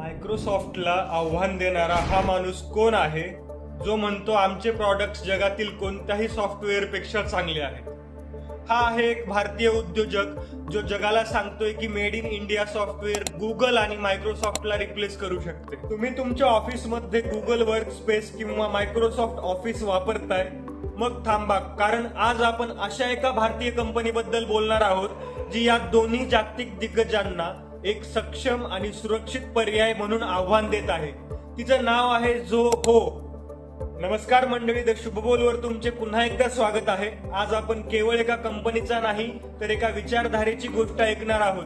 मायक्रोसॉफ्टला आव्हान देणारा हा माणूस कोण आहे जो म्हणतो आमचे प्रॉडक्ट्स जगातील कोणत्याही सॉफ्टवेअरपेक्षा चांगले आहेत? हा आहे एक भारतीय उद्योजक जो जगाला सांगतोय की made in India software Google आणि मायक्रोसॉफ्टला रिप्लेस करू शकते. तुम्ही तुमच्या ऑफिसमध्ये गुगल वर्क स्पेस किंवा मायक्रोसॉफ्ट ऑफिस वापरताय मग थांबा कारण आज आपण अशा एका भारतीय कंपनीबद्दल बोलणार आहोत जी या दोन्ही जागतिक दिग्गजांना एक सक्षम आणि सुरक्षित पर्याय म्हणून आव्हान देत आहे. तिचं नाव आहे जो हो. नमस्कार मंडळी द शुभबोलवर तुमचे पुन्हा एकदा स्वागत आहे. आज आपण केवळ एका कंपनीचा नाही तर एका विचारधारेची गोष्ट ऐकणार आहोत.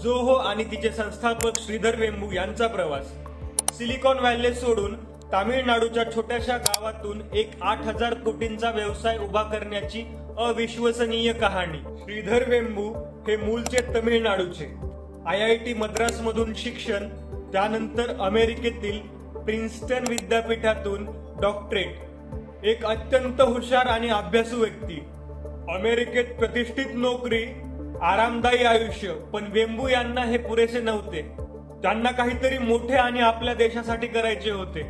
जो हो आणि तिचे संस्थापक श्रीधर वेंबू यांचा प्रवास. सिलिकॉन व्हॅली सोडून तामिळनाडूच्या छोट्याशा गावातून एक आठ हजार कोटींचा व्यवसाय उभा करण्याची अविश्वसनीय कहाणी. श्रीधर वेंबू हे मूळचे तमिळनाडूचे. आय आय टी मद्रासमधून शिक्षण त्यानंतर अमेरिकेतील प्रिन्स्टन विद्यापीठातून डॉक्टरेट. एक अत्यंत हुशार आणि अभ्यासू व्यक्ती. अमेरिकेत प्रतिष्ठित नोकरी आरामदायी आयुष्य पण वेंबू यांना हे पुरेसे नव्हते. त्यांना काहीतरी मोठे आणि आपल्या देशासाठी करायचे होते.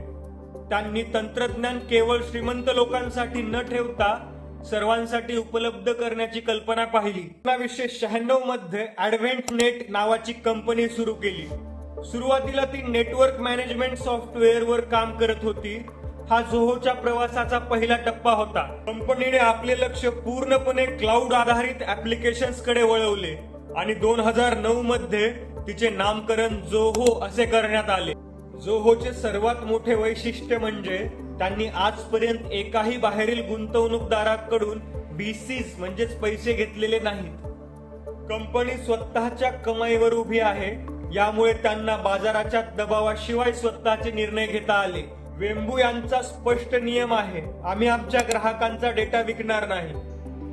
त्यांनी तंत्रज्ञान केवळ श्रीमंत लोकांसाठी न ठेवता सर्वांसाठी उपलब्ध करण्याची कल्पना पाहिली. एकोणावीसशे शहाण्णवमध्ये ऍडव्हेंट नेट नावाची कंपनी सुरू केली. सुरुवातीला ती नेटवर्क मॅनेजमेंट सॉफ्टवेअर वर काम करत होती. हा जोहोच्या प्रवासाचा पहिला टप्पा होता. कंपनीने आपले लक्ष पूर्णपणे क्लाउड आधारित ऍप्लिकेशन्सकडे वळवले आणि दोन हजार नऊ मध्ये तिचे नामकरण जोहो असे करण्यात आले. जोहोचे सर्वात मोठे वैशिष्ट्य म्हणजे त्यांनी आजपर्यंत एकाही बाहेरील गुंतवणूकदाराकडून बीसीस म्हणजेच पैसे घेतलेले नाहीत. कंपनी स्वतःच्या कमाईवर उभी आहे यामुळे त्यांना बाजाराच्या दबावाशिवाय स्वतःचे निर्णय घेता आले. वेंबू यांचा स्पष्ट नियम आहे आम्ही आमच्या ग्राहकांचा डेटा विकणार नाही.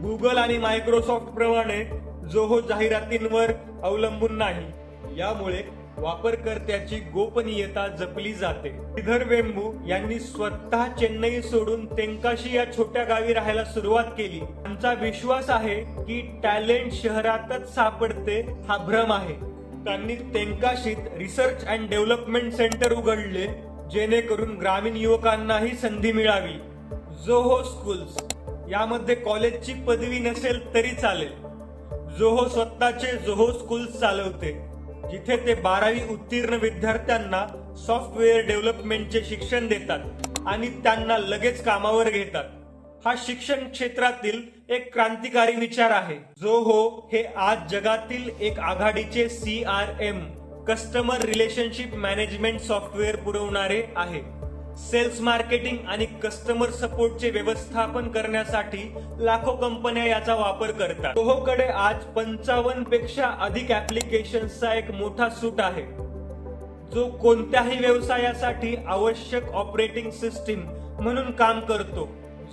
गुगल आणि मायक्रोसॉफ्ट प्रमाणे जोहो जाहिरातींवर अवलंबून नाही. यामुळे वापरकर्त्याची गोपनीयता जपली जाते. श्रीधर वेंबू यांनी स्वतः चेन्नई सोडून तेंकाशी या छोट्या गावी राहायला सुरुवात केली. त्यांचा विश्वास आहे की टॅलेंट शहरातच सापडते हा भ्रम आहे. त्यांनी तेंकाशीत रिसर्च अँड डेव्हलपमेंट सेंटर उघडले जेणेकरून ग्रामीण युवकांनाही संधी मिळावी. जोहो स्कूल्स यामध्ये कॉलेजची पदवी नसेल तरी चालेल. जोहो स्वतःचे जोहो स्कूल्स चालवते. जिथे ते बारावी उत्तीर्ण विद्यार्थ्यांना सॉफ्टवेअर डेव्हलपमेंटचे शिक्षण देतात आणि त्यांना लगेच कामावर घेतात. हा शिक्षण क्षेत्रातील एक क्रांतिकारी विचार आहे. जो हो हे आज जगातील एक आघाडीचे C R M customer relationship management software पुरवणारे आहे. सेल्स मार्केटिंग आणि कस्टमर सपोर्टचे व्यवस्थापन करण्यासाठी लाखो कंपन्या याचा वापर करतात. सोहोकडे आज पंचावन्नपेक्षा अधिक ऍप्लिकेशनचा एक मोठा सूट आहे. जो कोणत्याही व्यवसायासाठी आवश्यक ऑपरेटिंग सिस्टीम म्हणून काम करतो.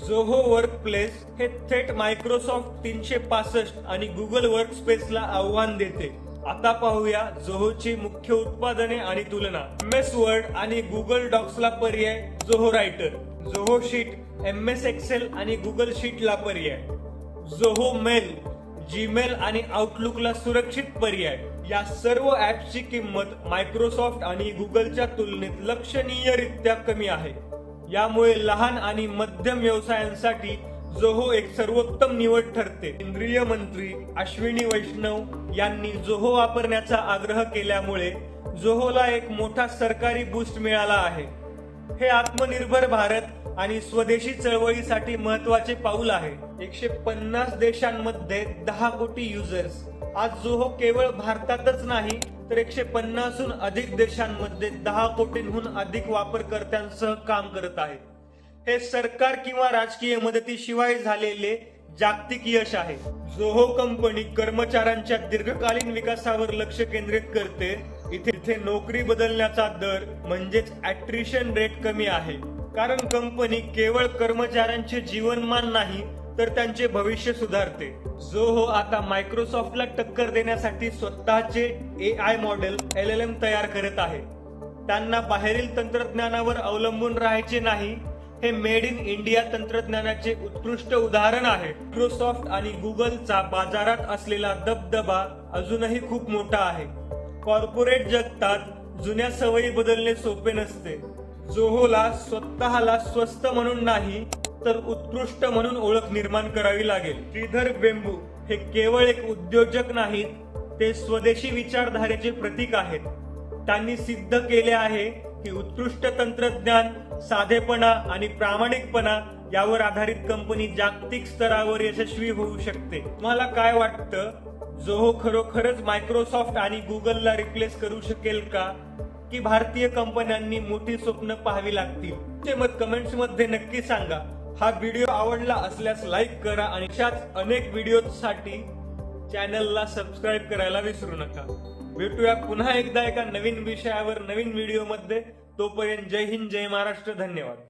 जोहो वर्क प्लेस हे थेट मायक्रोसॉफ्ट तीनशे पासष्ट आणि गुगल वर्क स्पेसला आव्हान देते. आता पाहूया जोहोची मुख्य उत्पादने आणि तुलना. एम एस वर्ड आणि गुगल डॉक्सला पर्याय Zoho writer. Zoho sheet M S Excel आणि गुगल शीटला पर्याय. जोहो मेल जीमेल आणि आउटलुकला सुरक्षित पर्याय. या सर्व ऍप्सची किंमत मायक्रोसॉफ्ट आणि गुगलच्या तुलनेत लक्षणीयरित्या कमी आहे. यामुळे लहान आणि मध्यम व्यवसायांसाठी जोहो एक सर्वोत्तम निवड ठरते. केंद्रीय मंत्री अश्विनी वैष्णव यांनी जोहो वापरण्याचा आग्रह केल्यामुळे जोहोला एक मोठा सरकारी बूस्ट मिळाला आहे. हे आत्मनिर्भर भारत आणि स्वदेशी चळवळीसाठी महत्त्वाचे पाऊल आहे. एकशे पन्नास देशांमध्ये दहा कोटी युजर्स आज जोहो केवळ भारतातच नाही तर एकशे पन्नासहून अधिक देशांमध्ये दहा कोटींहून अधिक वापरकर्त्यांसह काम करत आहे हे सरकार किंवा राजकीय मदतीशिवाय झालेले जागतिक यश आहे. जोहो कंपनी कर्मचाऱ्यांच्या दीर्घकालीन विकासावर लक्ष केंद्रित करते. इथे इथे नोकरी बदलण्याचा दर म्हणजेच ऍट्रिशन रेट कमी आहे. कारण कंपनी केवळ कर्मचाऱ्यांचे जीवनमान नाही तर त्यांचे भविष्य सुधारते. जोहो आता मायक्रोसॉफ्टला टक्कर देण्यासाठी स्वतःचे A I model L L M तयार करत आहे. त्यांना बाहेरील तंत्रज्ञानावर अवलंबून राहायचे नाही हे मेड इन इंडिया तंत्रज्ञानाचे उत्कृष्ट उदाहरण आहे. मायक्रोसॉफ्ट आणि गुगलचा बाजारात असलेला दबदबा अजूनही खूप मोठा आहे. कॉर्पोरेट जगतात जुन्या सवयी बदलणे सोपे नसते. जोहोला स्वतःला स्वस्त म्हणून नाही तर उत्कृष्ट म्हणून ओळख निर्माण करावी लागेल. श्रीधर बेंबू हे केवळ एक उद्योजक नाहीत ते स्वदेशी विचारधारेचे प्रतीक आहेत. त्यांनी सिद्ध केले आहे की उत्कृष्ट तंत्रज्ञान साधेपणा आणि प्रामाणिकपणा यावर आधारित कंपनी जागतिक स्तरावर यशस्वी होऊ शकते. तुम्हाला काय वाटतं? जोहो खरोखरच मायक्रोसॉफ्ट आणि गुगलला रिप्लेस करू शकेल का? की भारतीय कंपन्यांनी मोठी स्वप्न पाहावी लागतील? ते मत कमेंट्समध्ये नक्की सांगा. हा व्हिडिओ आवडला असल्यास लाईक करा आणि अशाच अनेक व्हिडिओसाठी चॅनलला सबस्क्राईब करायला विसरू नका. भेटूया पुन्हा एकदा एका नवीन विषयावर नवीन व्हिडिओमध्ये तोपर्यंत जय हिंद जय महाराष्ट्र धन्यवाद.